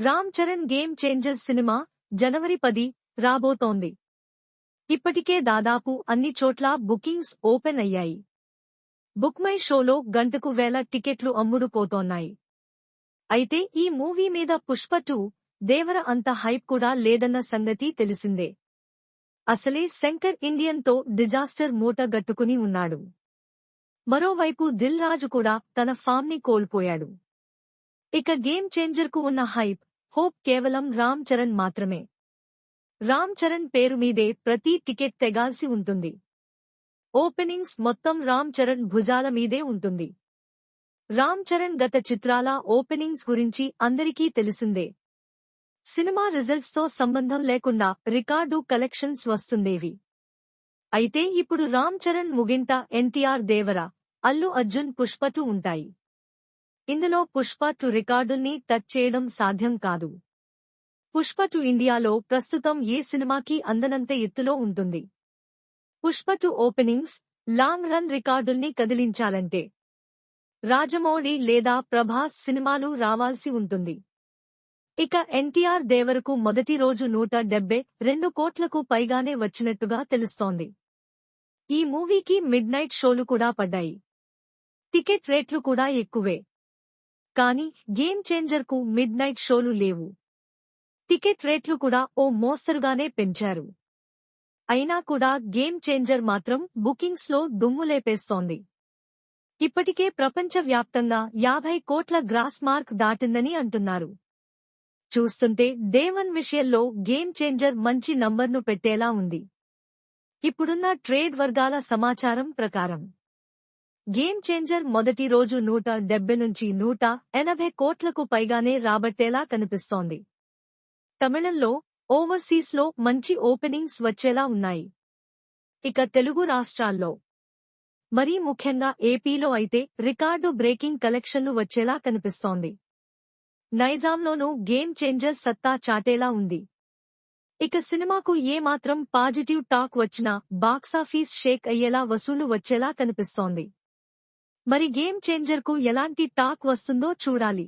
Ram Charan game changers cinema జనవరి పది రాబోతోంది. ఇప్పటికే దాదాపు అన్ని చోట్ల బుకింగ్స్ ఓపెన్ అయ్యాయి. బుక్ మై షోలో గంటకు వేల టికెట్లు అమ్ముడుపోతోన్నాయి. అయితే ఈ మూవీ మీద పుష్ప టూ దేవర అంత హైప్ కూడా లేదన్న సంగతి తెలిసిందే. అసలే శంకర్ ఇండియన్తో డిజాస్టర్ మూట గట్టుకుని ఉన్నాడు. మరోవైపు దిల్ రాజు కూడా తన ఫామ్ని కోల్పోయాడు. ఇక గేమ్ చేంజర్కు ఉన్న హైప్ హోప్ కేవలం రామ్ చరణ్ మాత్రమే. రామ్ చరణ్ పేరు మీదే ప్రతి టికెట్ తెగాల్సి ఉంటుంది. ఓపెనింగ్స్ మొత్తం రామ్ చరణ్ భుజాల మీదే ఉంటుంది. రామ్ చరణ్ గత చిత్రాల ఓపెనింగ్స్ గురించి అందరికీ తెలిసిందే. సినిమా రిజల్ట్స్తో సంబంధం లేకుండా రికార్డు కలెక్షన్స్ వస్తుండేవి. అయితే ఇప్పుడు రామ్ చరణ్ ముగింట ఎన్టీఆర్ దేవర అల్లు అర్జున్ పుష్పటు ఉంటాయి. ఇందులో పుష్ప టు రికార్డుల్ని టచ్ చేయడం సాధ్యం కాదు. పుష్ప టు ఇండియాలో ప్రస్తుతం ఏ సినిమాకి అందనంత ఎత్తులో ఉంటుంది? Pushpa two openings long run రికార్డుల్ని కదిలించాలంటే రాజమౌళి లేదా ప్రభాస్ సినిమాలు రావాల్సి ఉంటుంది. ఇక ఎన్టీఆర్ దేవరకు మొదటి రోజు నూట డెబ్బై రెండు కోట్లకు పైగానే వచ్చినట్టుగా తెలుస్తోంది. ఈ మూవీకి మిడ్ నైట్ షోలు కూడా పడ్డాయి. టికెట్ రేట్లు కూడా ఎక్కువే. కానీ గేమ్ చేంజర్కు మిడ్ నైట్ షోలు లేవు. టికెట్ రేట్లు కూడా ఓ మోస్తరుగానే పెంచారు. అయినా కూడా గేమ్ చేంజర్ మాత్రం బుకింగ్స్లో దుమ్ములేపేస్తోంది. ఇప్పటికే ప్రపంచవ్యాప్తంగా యాభై కోట్ల గ్రాస్ మార్క్ దాటిందని అంటున్నారు. చూస్తుంటే దేవన్ విషయంలో గేమ్ చేంజర్ మంచి నంబర్ను పెట్టేలా ఉంది. ఇప్పుడున్న ట్రేడ్ వర్గాల సమాచారం ప్రకారం. గేమ్ చేంజర్ మొదటి రోజు నూట డెబ్బై నుంచి నూట ఎనభై కోట్లకు పైగానే రాబట్టేలా కనిపిస్తోంది. తమిళంలో ఓవర్సీస్లో మంచి ఓపెనింగ్స్ వచ్చేలా ఉన్నాయి. ఇక తెలుగు రాష్ట్రాల్లో. మరీ ముఖ్యంగా ఏపీలో అయితే రికార్డు బ్రేకింగ్ కలెక్షన్లు వచ్చేలా కనిపిస్తోంది. నైజాంలోనూ గేమ్ చేంజర్ సత్తా చాటేలా ఉంది. ఇక సినిమాకు ఏమాత్రం పాజిటివ్ టాక్ వచ్చినా బాక్సాఫీస్ షేక్ అయ్యేలా వసూలు వచ్చేలా కనిపిస్తోంది. మరి గేమ్ చేంజర్కు ఎలాంటి టాక్ వస్తుందో చూడాలి.